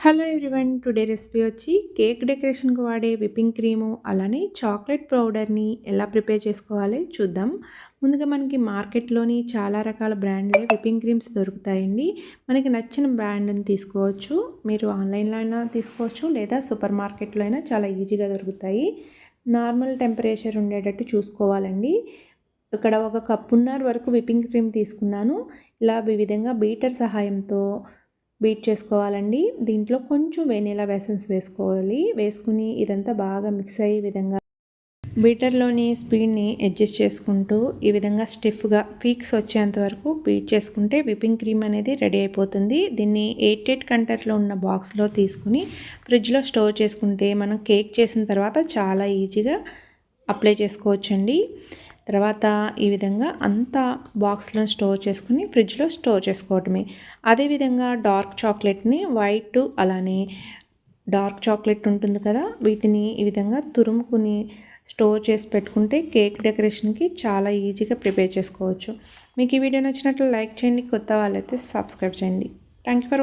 Hello everyone today recipe వచ్చి cake డెకరేషన్కి వాడే విప్పింగ్ క్రీము అలానే చాక్లెట్ పౌడర్ని ఎలా ప్రిపేర్ చేసుకోవాలి చూద్దాం. ముందుగా మనకి మార్కెట్లోని చాలా రకాల బ్రాండ్లే విప్పింగ్ క్రీమ్స్ దొరుకుతాయండి. మనకి నచ్చిన బ్రాండ్ని తీసుకోవచ్చు. మీరు ఆన్లైన్లో అయినా తీసుకోవచ్చు లేదా సూపర్ మార్కెట్లో అయినా చాలా ఈజీగా దొరుకుతాయి. నార్మల్ టెంపరేచర్ ఉండేటట్టు చూసుకోవాలండి. ఇక్కడ ఒక కప్పున్నర వరకు విప్పింగ్ క్రీమ్ తీసుకున్నాను. ఇలా ఈ విధంగా బీటర్ సహాయంతో బీట్ చేసుకోవాలండి. దీంట్లో కొంచెం వెనీలా వెసన్స్ వేసుకోవాలి. వేసుకుని ఇదంతా బాగా మిక్స్ అయ్యే విధంగా బీటర్లోని స్పీడ్ని అడ్జస్ట్ చేసుకుంటూ ఈ విధంగా స్టిఫ్గా పీక్స్ వచ్చేంత వరకు బీట్ చేసుకుంటే విపింగ్ క్రీమ్ అనేది రెడీ అయిపోతుంది. దీన్ని ఎయిట్ ఎయిట్ కంటర్లో ఉన్న బాక్స్లో తీసుకుని ఫ్రిడ్జ్లో స్టోర్ చేసుకుంటే మనం కేక్ చేసిన తర్వాత చాలా ఈజీగా అప్లై చేసుకోవచ్చండి. తర్వాత ఈ విధంగా అంతా బాక్స్లో స్టోర్ చేసుకుని ఫ్రిడ్జ్లో స్టోర్ చేసుకోవటమే. అదేవిధంగా డార్క్ చాక్లెట్ని వైట్ అలానే డార్క్ చాక్లెట్ ఉంటుంది కదా వీటిని ఈ విధంగా తురుముకుని స్టోర్ చేసి పెట్టుకుంటే కేక్ డెకరేషన్కి చాలా ఈజీగా ప్రిపేర్ చేసుకోవచ్చు. మీకు ఈ వీడియో నచ్చినట్లు లైక్ చేయండి కొత్త వాళ్ళైతే సబ్స్క్రైబ్ చేయండి. Thank you for